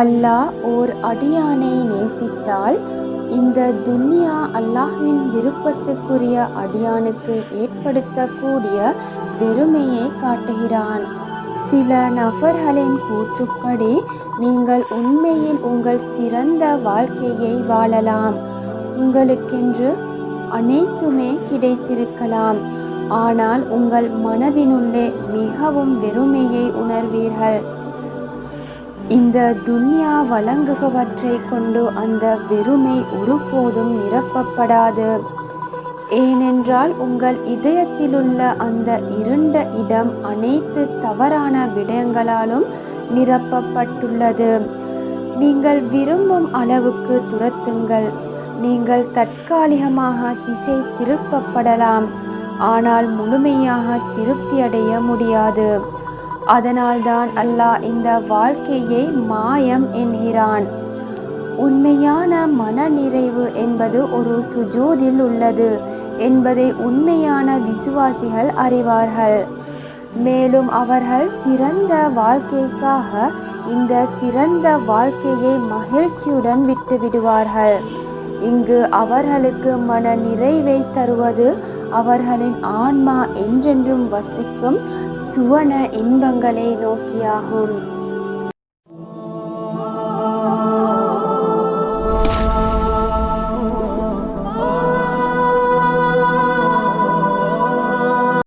அல்லாஹ் ஓர் அடியானை நேசித்தால் இந்த துன்யா அல்லாஹ்வின் விருப்பத்துக்குரிய அடியானுக்கு ஏற்படுத்தக்கூடிய வெறுமையை காட்டுகிறான். சில நபர்களின் கூற்றுப்படி நீங்கள் உண்மையில் உங்கள் சிறந்த வாழ்க்கையை வாழலாம். உங்களுக்கென்று அனைத்துமே கிடைத்திருக்கலாம். ஆனால் உங்கள் மனதினுள்ளே மிகவும் வெறுமையை உணர்வீர்கள். இந்த துன்யா வழங்குபவற்றை கொண்டு அந்த வெறுமை ஒருபோதும் நிரப்பப்படாது. ஏனென்றால் உங்கள் இதயத்திலுள்ள அந்த இருண்ட இடம் அனைத்து தவறான விடயங்களாலும் நிரப்பப்பட்டுள்ளது. நீங்கள் விரும்பும் அளவுக்கு துரத்துங்கள். நீங்கள் தற்காலிகமாக திசை திருப்பப்படலாம். ஆனால் முழுமையாக திருப்தியடைய முடியாது. அதனால்தான் அல்லாஹ் இந்த வாழ்க்கையை மாயம் என்கிறான். உண்மையான மனநிறைவு என்பது ஒரு சுஜூதில் உள்ளது என்பதை உண்மையான விசுவாசிகள் அறிவார்கள். மேலும் அவர்கள் சிறந்த வாழ்க்கைக்காக இந்த சிறந்த வாழ்க்கையை மகிழ்ச்சியுடன் விட்டுவிடுவார்கள் இங்கு அவர்களுக்கு மன நிறைவை தருவது அவர்களின் ஆன்மா என்றென்றும் வசிக்கும் சுவன இன்பங்களை நோக்கியாகும்.